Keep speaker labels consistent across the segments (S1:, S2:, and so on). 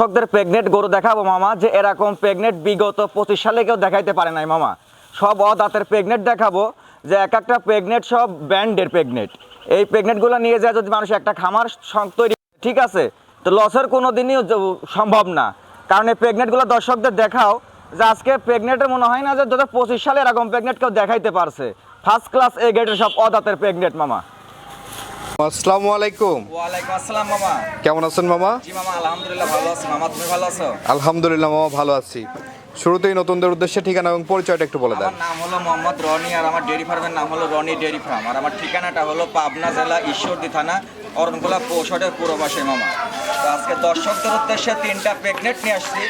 S1: দর্শকদের প্রেগনেন্ট গরু দেখাবো মামা, যে এরকম প্রেগনেন্ট বিগত পঁচিশ সালে কেউ দেখাইতে পারে নাই মামা। সব অদাঁতের প্রেগনেন্ট দেখাবো, যে এক একটা প্রেগনেন্ট সব ব্যান্ডের প্রেগনেন্ট এই প্রেগনেন্টগুলো নিয়ে যায় যদি মানুষ একটা খামার তৈরি ঠিক আছে? তো লসের কোনো দিনই সম্ভব না। কারণ এই প্রেগনেন্টগুলো দর্শকদের দেখাও, যে আজকে প্রেগনেন্টের মনে হয় না যে দু হাজার পঁচিশ সালে এরকম প্রেগনেন্ট কেউ দেখাইতে পারছে। ফার্স্ট ক্লাস এ গেটের সব অদাঁতের প্রেগনেন্ট মামা।
S2: আসসালামু আলাইকুম।
S1: ওয়ালাইকুম আসসালাম মামা।
S2: কেমন আছেন মামা?
S1: জি মামা আলহামদুলিল্লাহ ভালো আছি। মামা তুমি ভালো আছো?
S2: আলহামদুলিল্লাহ মামা ভালো আছি। শুরুতেই নতুনদের উদ্দেশ্যে ঠিকানা এবং পরিচয়টা একটু বলে দেন।
S1: আমার নাম হলো মোহাম্মদ রনি আর আমার ডেয়ারি ফার্মের নাম হলো রনি ডেয়ারি ফার্ম। আর আমার ঠিকানাটা হলো পাবনা জেলা ঈশ্বরদী থানা অরণকোলা পৌষটের পূর্ব পাশে মামা। তো আজকে দর্শকদের উদ্দেশ্যে তিনটা প্রেগনেন্ট নিয়ে আসছি।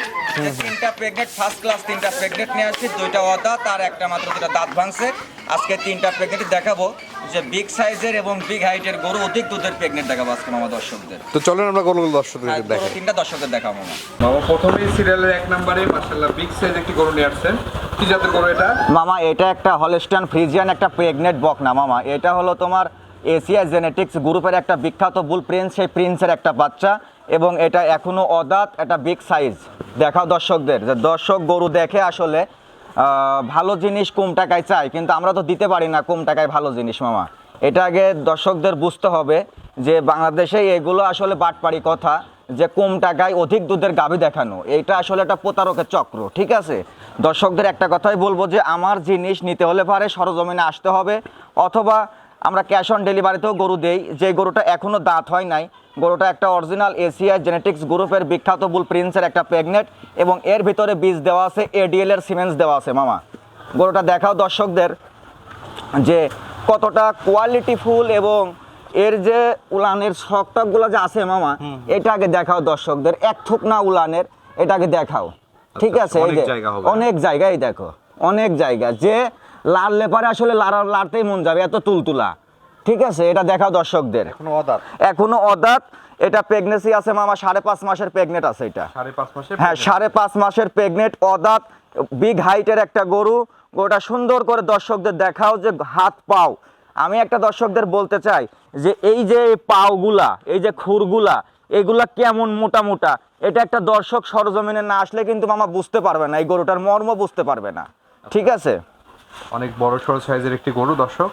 S1: তিনটা প্রেগনেন্ট ফার্স্ট ক্লাস তিনটা প্রেগনেন্ট নিয়ে আসছি। দুইটা অদা তার একটা মাত্র দুটা দাঁত ভাঙছে। আজকে তিনটা প্রেগনেন্ট দেখাবো যে বিগ সাইজের এবং বিগ হাইটের গরু অধিক দুধের প্রেগনেন্ট দেখাবো আজকে মামা দর্শকদের।
S2: তো চলেন আমরা গরুগুলো দর্শকদের
S1: আর গরু তিনটা দর্শকদের দেখাবো মামা।
S3: বাবা প্রথমেই সিরিয়ালের এক নম্বরে মার্শাল্লাহ বিগ সাইজ একটি গরু নিয়ে আসছেন। কি জাতের গরু এটা?
S1: মামা এটা একটা হলস্টান ফ্রিজিয়ান একটা প্রেগনেন্ট বক না মামা। এটা হলো তোমার এশিয়া জেনেটিক্স গ্রুপের একটা বিখ্যাত বুল প্রিন্স সেই প্রিন্সের একটা বাচ্চা এবং এটা এখনও অদাত একটা বিগ সাইজ দেখাও দর্শকদের যে দর্শক গরু দেখে আসলে ভালো জিনিস কম টাকায় চাই, কিন্তু আমরা তো দিতে পারি না কম টাকায় ভালো জিনিস, মামা। এটা আগে দর্শকদের বুঝতে হবে যে বাংলাদেশে এগুলো আসলে বাটপাড়ি কথা, যে কম টাকায় অধিক দুধের গাভী দেখানো। এটা আসলে একটা প্রতারকের চক্র, ঠিক আছে? দর্শকদের একটা কথাই বলব যে, আমার জিনিস নিতে হলে পারে সরজমিনে আসতে হবে, অথবা আমরা ক্যাশ অন ডেলিভারিতেও গরু দেই। যে গরুটা এখনও দাঁত হয় নাই গরুটা একটা অরিজিনাল এশিয়া জেনেটিক্স গ্রুপের বিখ্যাত বুল প্রিন্সের একটা প্রেগনেট এবং এর ভিতরে বীজ দেওয়া আছে এডিএল এর সিমেন্টস দেওয়া আছে মামা। গরুটা দেখাও দর্শকদের যে কতটা কোয়ালিটিফুল এবং এর যে উলানের শকটকগুলো যে আছে মামা এটা আগে দেখাও দর্শকদের। এক থুক না উলানের এটা আগে দেখাও। ঠিক আছে এই যে অনেক জায়গায় দেখো অনেক জায়গা। যে লাড়লে পারে আসলে লাড়ার লাড়তেই মন যাবে এত তুলতুলা। ঠিক আছে এটা দেখাও দর্শকদের।
S2: কোনো অদার
S1: এখনও অদাত। এটা প্রেগনেন্সি আছে মামা সাড়ে পাঁচ মাসের প্রেগনেন্ট আছে এটা।
S3: সাড়ে পাঁচ মাসে
S1: হ্যাঁ সাড়ে পাঁচ মাসের প্রেগনেন্ট অদাত বিগ হাইটের একটা গরু। গোটা সুন্দর করে দর্শকদের দেখাও যে হাত পাও। আমি একটা দর্শকদের বলতে চাই যে এই যে পাওগুলা এই যে খুরগুলা এগুলা কেমন মোটা মোটা? এটা একটা দর্শক সরজমিনে না আসলে কিন্তু মামা বুঝতে পারবে না এই গরুটার মর্ম বুঝতে পারবে না। ঠিক আছে?
S3: অনেক বড় সড়ো সাইজের একটি গরু দর্শক।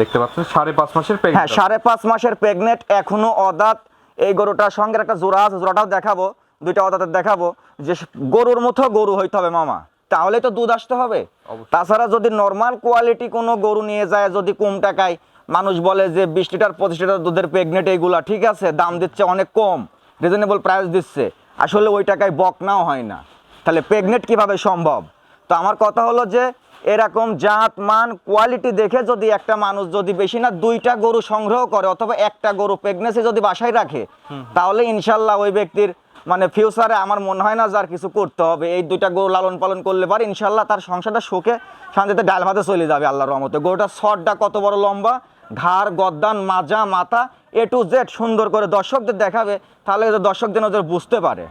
S3: দেখতে পাচ্ছেন সাড়ে পাঁচ মাসের
S1: হ্যাঁ সাড়ে পাঁচ মাসের প্রেগনেন্ট এখনও অদাত। এই গরুটার সঙ্গে একটা জোড়া আছে জোড়াটাও দেখাবো দুইটা অদাতের দেখাবো। যে গরুর মতো গরু হইতে হবে মামা। তাহলে তো দুধ আসতে হবে। তাছাড়া যদি নর্মাল কোয়ালিটি কোনো গরু নিয়ে যায় যদি কম টাকায় মানুষ বলে যে বিশ লিটার পঁচিশ লিটার দুধের প্রেগনেন্ট এইগুলা ঠিক আছে দাম দিচ্ছে অনেক কম রিজনেবল প্রাইস দিচ্ছে। আসলে ওই টাকায় বক নাও হয় না। তাহলে প্রেগনেন্ট কীভাবে সম্ভব? তো আমার কথা হলো যে এরকম জাত মান কোয়ালিটি দেখে যদি একটা মানুষ যদি বেশি না দুইটা গরু সংগ্রহ করে অথবা একটা গরু প্রেগনেন্সি যদি বাসায় রাখে তাহলে ইনশাল্লাহ ওই ব্যক্তির মানে ফিউচারে আমার মনে হয় না যার কিছু করতে হবে। এই দুইটা গরু লালন পালন করলে পারে ইনশাল্লাহ তার সংসারটা শোকে শান্তিতে ডাল ভাতে চলে যাবে আল্লাহর রহমতে। গরুটার শটটা কত বড় লম্বা ঘাড় গদ্দান মাজা মাথা এ টু জেড সুন্দর করে দর্শকদের দেখাবে তাহলে দর্শকদের নজর বুঝতে পারে।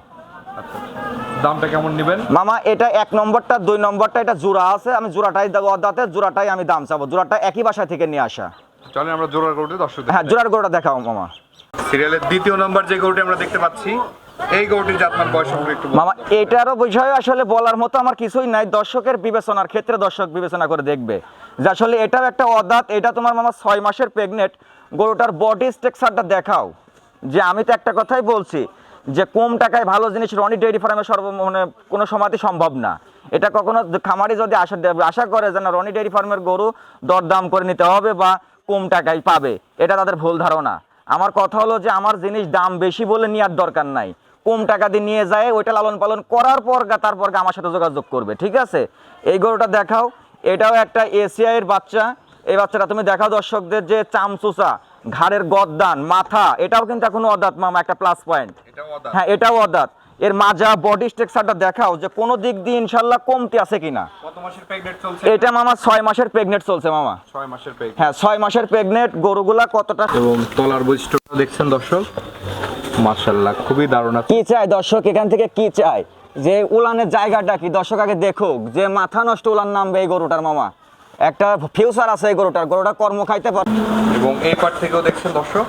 S3: দামটা কেমন নেবেন?
S1: মামা এটা এক নম্বরটা দুই নম্বরটা এটা জোড়া আছে আমি জোড়াটাই দেবো অদাতে জোড়াটাই আমি দাম চাবো। জোড়াটা একই বাসা থেকে নিয়ে আসা।
S3: চলেন আমরা জোড়ার গরুটি দর্শক
S1: হ্যাঁ জোড়ার গরুটা দেখাও মামা।
S3: সিরিয়ালের দ্বিতীয় নম্বর যে গরুটি আমরা দেখতে পাচ্ছি এই গরুটির জাতমান বয়স সম্পর্কে একটু
S1: মামা এটারও বিষয় আসলে বলার মতো আমার কিছুই নাই। দর্শকের বিবেচনার ক্ষেত্রে দর্শক বিবেচনা করে দেখবে। যে আসলে এটাও একটা অদাত এটা তোমার মামা ছয় মাসের প্রেগনেন্ট গরুটার বডি স্ট্রাকচারটা দেখাও। যে আমি তো একটা কথাই বলছি যে কম টাকায় ভালো জিনিস রনি ডেয়ারি ফার্মে সর্ব মানে কোনো সময়তে সম্ভব না। এটা কখনো খামারি যদি আশা আশা করে যে না, রনি ডেয়ারি ফার্মের গরু দরদাম করে নিতে হবে বা কম টাকায় পাবে, এটা তাদের ভুল ধারণা। আমার কথা হলো যে আমার জিনিস দাম বেশি বলে নেওয়ার দরকার নাই। কম টাকা দিয়ে নিয়ে যায়, ওইটা লালন পালন করার পর তারপর আমার সাথে যোগাযোগ করবে, ঠিক আছে? এই গরুটা দেখাও, এটাও একটা এসিআই এর বাচ্চা। এই বাচ্চাটা তুমি দেখাও দর্শকদের যে চামচুচা ঘাড়ের গদ্দান মাথা এটাও কিন্তু এখনও অদাত মামা একটা প্লাস পয়েন্ট হ্যাঁ এটাও অদাত। এর মাজা বডি স্ট্রাকচারটা দেখাও যে কোনো দিক দিয়ে ইনশাল্লাহ কমতি আছে কিনা।
S3: কত মাসের প্রেগনেন্ট চলছে?
S1: এটা মামা ছয় মাসের প্রেগনেন্ট চলছে মামা।
S3: ছয় মাসের
S1: হ্যাঁ ছয় মাসের প্রেগনেন্ট গরুগুলা কতটা
S3: এবং তলার বৈশিষ্ট্যটা দেখছেন দর্শক? মাশাল্লাহ খুবই দারুণ
S1: কি চায় দর্শক এখান থেকে কি চায় যে উলানের জায়গাটা কি? দর্শক আগে দেখুক যে মাথা নষ্ট উলান নামবে এই গরুটার মামা। একটা ফিউচার আছে এই গরুটার। গরুটা কর্ম খাইতে পারে
S3: এবং এই পার থেকেও দেখছেন দর্শক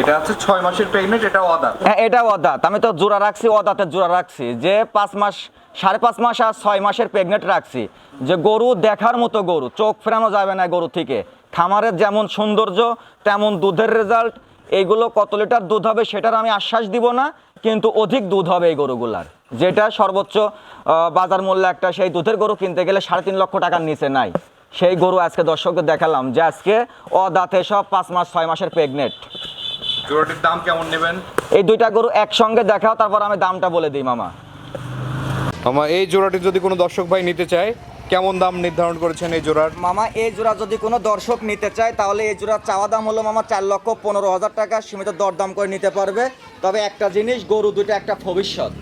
S3: এটা হচ্ছে ছয় মাসের প্রেগনেন্ট এটা অদার
S1: হ্যাঁ এটাও অদাত আমি তো জোড়া রাখছি অদাতের জোড়া রাখছি। যে পাঁচ মাস সাড়ে পাঁচ মাস আর ছয় মাসের প্রেগনেন্ট রাখছি। যে গরু দেখার মতো গরু চোখ ফেরানো যাবে না গরু থেকে। খামারের যেমন সৌন্দর্য তেমন দুধের রেজাল্ট এইগুলো কত লিটার দুধ হবে সেটার আমি আশ্বাস দিব না কিন্তু অধিক দুধ হবে এই গরুগুলার। যেটা সর্বোচ্চ বাজার মূল্য একটা সেই দুধের গরু কিনতে গেলে সাড়ে তিন লক্ষ টাকার নিচে নাই। সেই গরু আজকে দর্শকদের দেখালাম যে আজকে অদাতে সব পাঁচ মাস ছয় মাসের প্রেগনেন্ট
S3: জোড়াটির দাম কেমন নেবেন?
S1: এই দুইটা গরু একসঙ্গে দেখাও তারপর আমি দামটা বলে দিই মামা।
S2: আমার এই জোড়াটি যদি কোনো দর্শক ভাই নিতে চায় কেমন দাম নির্ধারণ করেছেন এই জোড়ার?
S1: মামা এই জোড়া যদি কোনো দর্শক নিতে চায় তাহলে এই জোড়ার চাওয়া দাম হলো মামা চার লক্ষ পনেরো হাজার টাকা সীমিত দরদাম করে নিতে পারবে। তবে একটা জিনিস গরু দুইটা একটা ভবিষ্যৎ।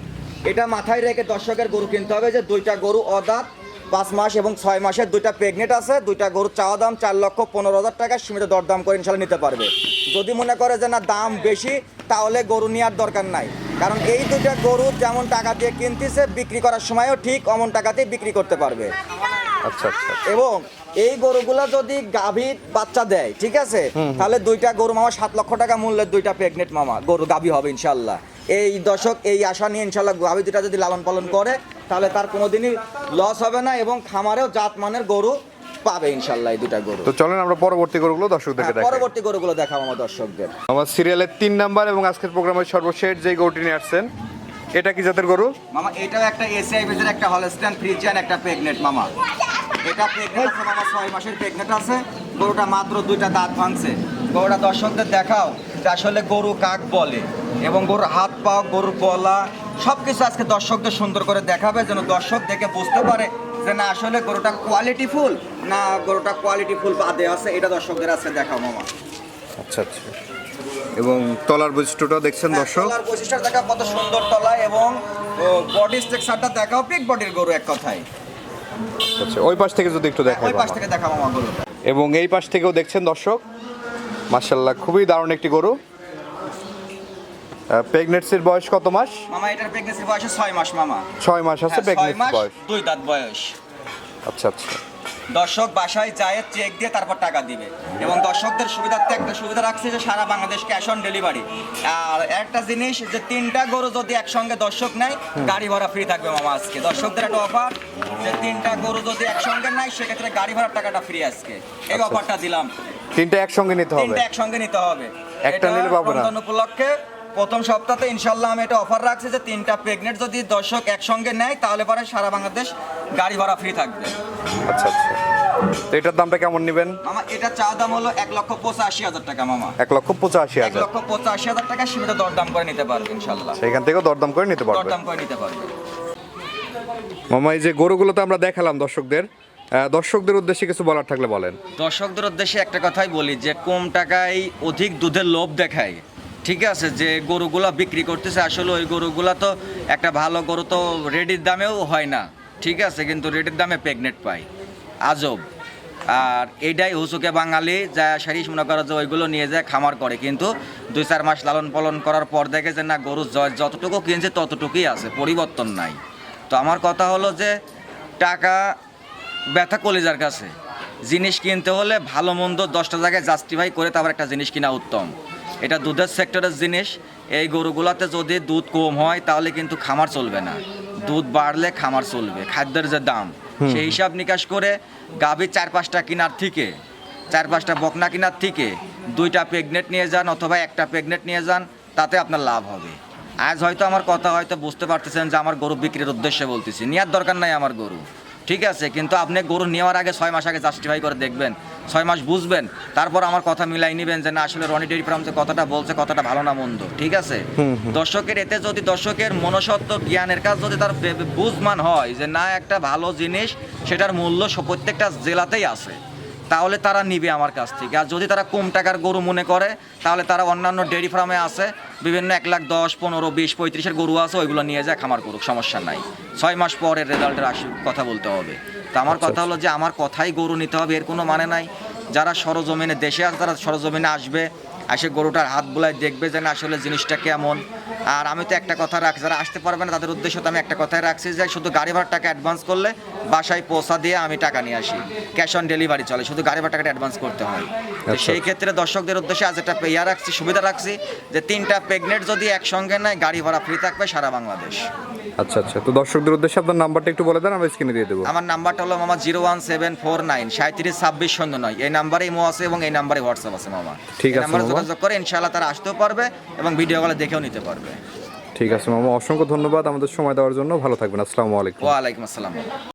S1: এটা মাথায় রেখে দর্শকের গরু কিনতে হবে যে দুইটা গরু অদাঁত পাঁচ মাস এবং ছয় মাসের দুইটা প্রেগনেন্ট আছে, দুইটা গরুর চাওয়া দাম চার লক্ষ পনেরো হাজার টাকা, সীমিত দরদাম করে ইনশাল্লাহ নিতে পারবে। যদি মনে করে যে না, দাম বেশি, তাহলে গরু নেওয়ার দরকার নাই। কারণ এই দুইটা গরু যেমন টাকা দিয়ে কিনতেছে, বিক্রি করার সময়ও ঠিক অমন টাকাতেই বিক্রি করতে পারবে।
S2: আচ্ছা আচ্ছা
S1: এবং এই গরুগুলা যদি গাভীর বাচ্চা দেয় ঠিক আছে? তাহলে দুইটা গরু মামা সাত লক্ষ টাকা মূল্যের দুইটা প্রেগনেন্ট মামা গরু গাভী হবে ইনশাল্লাহ। এই দশক এই আশা নিয়ে ইনশাল্লাহ গাভী দুটা যদি লালন পালন করে তাহলে তার কোনোদিনই লস হবে না এবং খামারেও জাত মানের গরু পাবে ইনশাল্লাহ এই দুটা গরু।
S2: তো চলেন আমরা পরবর্তী গরুগুলো দর্শকদেরকে
S1: হ্যাঁ,
S2: দেখাই।
S1: পরবর্তী গরুগুলো দেখাবো আমার দর্শকদের।
S2: আমার সিরিয়ালের তিন নাম্বার এবং আজকের প্রোগ্রামের সর্বশেষ যে গরুটি নিয়ে আসছেন এটা কি জাতের গরু?
S1: মামা এটাও একটা এসিআই বেজের একটা হলস্টাইন ফ্রিজিয়ান একটা প্রেগনেন্ট মামা। এটা প্রেগনেন্ট আছে মামা ছয় মাসের প্রেগনেন্ট আছে। গরুটা মাত্র দুইটা দাঁত ভাঙছে। গরুটা দর্শকদের দেখাও যে আসলে গরু কাক বলে এবং গরুর হাত পা গরুর গলা সব কিছু আজকে দর্শকদের সুন্দর করে দেখাবে যেন দর্শক দেখে বুঝতে পারে যে না আসলে গরুটা কোয়ালিটি ফুল না গরুটা কোয়ালিটি ফুল বাদে আছে। এটা দর্শকদের আজকে দেখাও মামা।
S2: আচ্ছা আচ্ছা। এবং তলার বৈশিষ্ট্যটা দেখছেন দর্শক।
S1: তলার বৈশিষ্ট্য দেখা কত সুন্দর তলা এবং বডি স্ট্রাকচারটা দেখাও পিক বডির গরু এক কথায়।
S2: আচ্ছা ওই পাশ থেকে যদি একটু দেখাই
S1: ওই পাশ থেকে দেখাও মামা গরু
S2: এবং এই পাশ থেকেও দেখছেন দর্শক মার্শাল্লাহ খুবই দারুণ একটি গরু। প্রেগনেন্সির বয়স কত মাস?
S1: মামা এটার প্রেগনেন্সির বয়স ছয় মাস মামা।
S2: ছয় মাস আছে
S1: হ্যাঁ,
S2: প্রেগনেন্সি বয়স।
S1: দুই দাঁত বয়স।
S2: আচ্ছা আচ্ছা।
S1: দর্শক বাসায় যায় চেক দিয়ে তারপর টাকা দিবে। এবং দর্শকদের সুবিধার্থে একটা সুবিধা রাখছে যে সারা বাংলাদেশ ক্যাশ অন ডেলিভারি আর একটা জিনিস যে তিনটা গরু যদি একসঙ্গে দর্শক নেয় গাড়ি ভাড়া ফ্রি থাকবে মামা আজকে। দর্শকদের একটা অফার যে তিনটা গরু যদি একসঙ্গে নেয় সেক্ষেত্রে গাড়ি ভাড়ার টাকাটা ফ্রি আজকে। এই
S2: আচ্ছা।
S1: অফারটা দিলাম।
S2: তিনটা একসঙ্গে নিতে হবে?
S1: তিনটা একসঙ্গে নিতে হবে।
S2: একটা নিলে পাবো না।
S1: উপলক্ষে প্রথম সপ্তাহে ইনশাল্লাহ আমি এটা অফার রাখছি যে তিনটা প্রেগনেন্ট যদি দর্শক একসঙ্গে নেয় তাহলে পরে সারা বাংলাদেশ গাড়ি ভাড়া ফ্রি থাকবে।
S2: আচ্ছা আচ্ছা। তো এটার দামটা কেমন নেবেন?
S1: মামা এটা চা দাম হলো এক লক্ষ পঁচাশি হাজার টাকা মামা।
S2: এক লক্ষ পঁচাশি হাজার।
S1: লক্ষ পঁচাশি হাজার টাকা সীমিত দরদাম করে নিতে পারবে ইনশাল্লাহ
S2: সেখান থেকেও দরদাম করে নিতে পারবে।
S1: দরদাম করে নিতে পারবে।
S2: মামা এই যে গরুগুলো তো আমরা দেখালাম দর্শকদের দর্শকদের উদ্দেশ্যে কিছু বলার থাকলে বলেন।
S1: দর্শকদের উদ্দেশ্যে একটা কথাই বলি যে কম টাকায় অধিক দুধের লোভ দেখায়। ঠিক আছে, যে গরুগুলা বিক্রি করতেছে, আসলে ওই গরুগুলা তো একটা ভালো গরু তো রেডির দামেও হয় না। ঠিক আছে, কিন্তু রেডির দামে প্রেগনেন্ট পাই। আজব। আর এইটাই হুসুকে বাঙালি, যা সারিস মনে করে যে ওইগুলো নিয়ে যায়, খামার করে। কিন্তু দুই চার মাস লালন পালন করার পর দেখে যে না গরু যতটুকু কিনছে ততটুকুই আছে, পরিবর্তন নাই। তো আমার কথা হলো যে, টাকা ব্যথা কলেজার কাছে। জিনিস কিনতে হলে ভালো মন্দ দশটা জায়গায় জাস্টিফাই করে তারপর একটা জিনিস কিনা উত্তম। এটা দুধের সেক্টরের জিনিস। এই গরুগুলাতে যদি দুধ কম হয় তাহলে কিন্তু খামার চলবে না। দুধ বাড়লে খামার চলবে খাদ্যের যে দাম। সেই হিসাব নিকাশ করে গাভীর চার পাঁচটা কেনার থেকে চার পাঁচটা বকনা কেনার থেকে দুইটা প্রেগনেন্ট নিয়ে যান অথবা একটা প্রেগনেন্ট নিয়ে যান তাতে আপনার লাভ হবে। আজ হয়তো আমার কথা হয়তো বুঝতে পারতেছেন যে আমার গরু বিক্রির উদ্দেশ্যে বলতেছি। নেওয়ার দরকার নাই আমার গরু। ঠিক আছে কিন্তু আপনি গরু নেওয়ার আগে ছয় মাস আগে জাস্টিফাই করে দেখবেন। ছয় মাস বুঝবেন তারপর আমার কথা মিলাই নিবেন যে না আসলে রনি ডেরি ফার্ম যে কথাটা বলছে কথাটা ভালো না মন্দ ঠিক আছে? দর্শকের এতে যদি দর্শকের মনসত্ব জ্ঞানের কাজ যদি তার বুঝমান হয় যে না একটা ভালো জিনিস সেটার মূল্য প্রত্যেকটা জেলাতেই আছে। তাহলে তারা নিবে আমার কাছ থেকে। আর যদি তারা কম টাকার গরু মনে করে তাহলে তারা অন্যান্য ডেয়ারি ফার্মে আছে বিভিন্ন এক লাখ দশ পনেরো বিশ পঁয়ত্রিশের গরু আছে ওইগুলো নিয়ে যায় খামার করুক সমস্যা নাই। ছয় মাস পরের রেজাল্টের আসি কথা বলতে হবে। তো আমার কথা হলো যে আমার কথাই গরু নিতে হবে এর কোনো মানে নাই। যারা সরজমিনে দেশে আছে তারা সরজমিনে আসবে এসে গরুটার হাত বুলায় দেখবে যে না আসলে জিনিসটা কেমন। আর আমি তো একটা কথা রাখছি যারা আসতে পারবে না তাদের উদ্দেশ্য তো আমি একটা কথাই রাখছি যে শুধু গাড়ি ভাড়ার টাকা অ্যাডভান্স করলে বাসায় পৌঁছা দিয়ে আমি টাকা নিয়ে আসি। ক্যাশ অন ডেলিভারি চলে শুধু গাড়ি ভাড়া টাকাটা অ্যাডভান্স করতে হয়। তো
S2: আচ্ছা।
S1: সেই ক্ষেত্রে দর্শকদের উদ্দেশ্যে আজ একটা ইয়া রাখছি সুবিধা রাখছি যে তিনটা প্রেগনেন্ট যদি একসঙ্গে নেয় গাড়ি ভাড়া ফ্রি থাকবে সারা বাংলাদেশ।
S2: আচ্ছা আচ্ছা। তো দর্শকদের উদ্দেশ্যে আপনার নাম্বারটা একটু বলে দেন আমরা স্ক্রিনে দিয়ে দেবো।
S1: আমার নাম্বারটা হলো মামা zero one seven four nine সাঁত্রিশ ছাব্বিশ শূন্য নয়। এই নাম্বারে ইমো আছে এবং এই নাম্বারে হোয়াটসঅ্যাপ আছে মামা।
S2: ঠিক আছে,
S1: নাম্বারে যোগাযোগ করে ইনশাআল্লাহ তারা আসতেও পারবে এবং ভিডিও কলে দেখেও নিতে পারবে।
S2: ঠিক আছে মামা অসংখ্য ধন্যবাদ আমাদের সময় দেওয়ার জন্য। ভালো থাকবেন আসসালামু আলাইকুম।
S1: ওয়ালাইকুম আসসালাম।